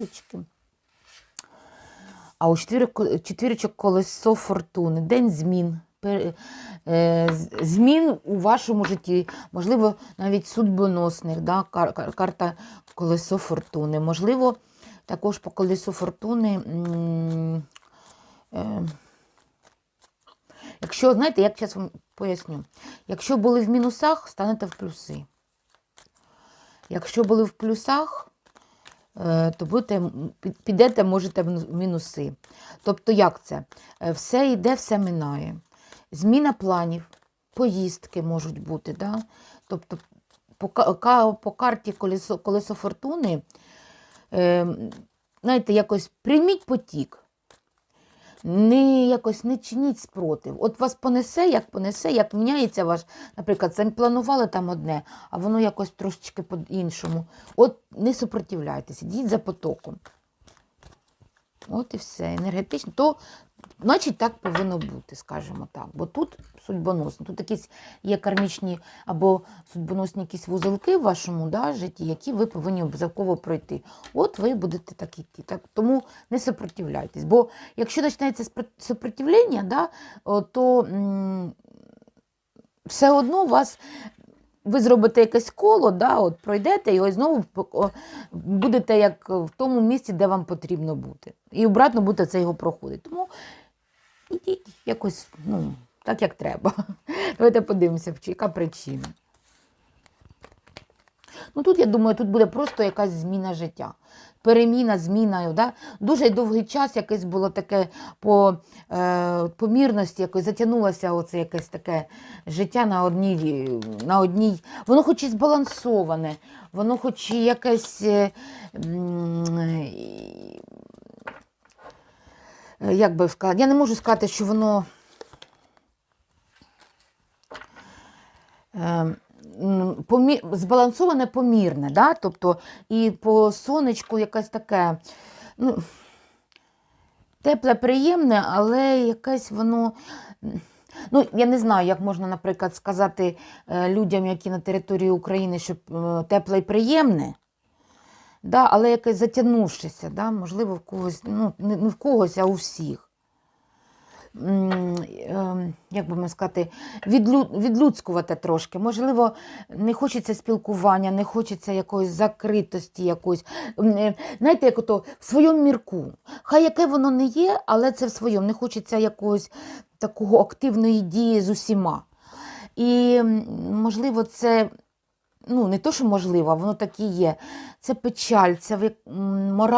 Річки. А у четвірочок колесо фортуни, день змін. Е, Змін у вашому житті, можливо, навіть судьбоносних, да? кар- кар- карта колесо фортуни. Можливо, також по колесу фортуни. е, Якщо, знаєте, як зараз вам поясню, якщо були в мінусах, станете в плюси. Якщо були в плюсах, то будете, підете, можете в ну- мінуси. Тобто, як це? Е, Все йде, все минає. Зміна планів, поїздки можуть бути. Да? Тобто, по, по карті колесо, колесо фортуни, е, знаєте, якось прийміть потік. Не якось не чиніть спротив. От вас понесе, як понесе, як міняється ваш, наприклад, планували там одне, а воно якось трошечки по-іншому. От не супротивляйтеся, йдіть за потоком. От і все. Енергетично, то значить так повинно бути, скажімо так. Бо тут судьбоносно, тут якісь є кармічні або судьбоносні якісь вузелки в вашому да, житті, які ви повинні обов'язково пройти. От ви будете так йти. Так, тому не супротивляйтесь. Бо якщо починається супротивлення, да, то м, все одно вас. Ви зробите якесь коло, да, от пройдете і ось знову будете як в тому місці, де вам потрібно бути. І обратно будете це його проходити. Тому ідіть якось, ну, так як треба. Давайте подивимося, чи яка причина. Ну тут, я думаю, тут буде просто якась зміна життя. Переміна, зміна. Да? Дуже довгий час якесь було таке по е, помірності, якось затягнулося оце якесь таке життя на одній, на одній. Воно хоч і збалансоване, воно хоч і якесь. е, е, Як би сказати, я не можу сказати, що воно. Е, помі... збалансоване помірне, да? тобто і по сонечку якесь таке, ну, тепле, приємне, але якесь воно. Ну, я не знаю, як можна, наприклад, сказати е, людям, які на території України, що е, тепле і приємне, да? але якесь затягнувшися, да? можливо, в когось, ну, не не в когось, а у всіх. М, е, Як би сказати, відлю, відлюдськувати трошки. Можливо, не хочеться спілкування, не хочеться якоїсь закритості, якоїсь. Е, Знаєте, як ото в своєму мірку. Хай яке воно не є, але це в своєму. Не хочеться якогось такого активної дії з усіма. І, можливо, це. Ну, не то, що можливо, воно так і є. Це печаль, це мораль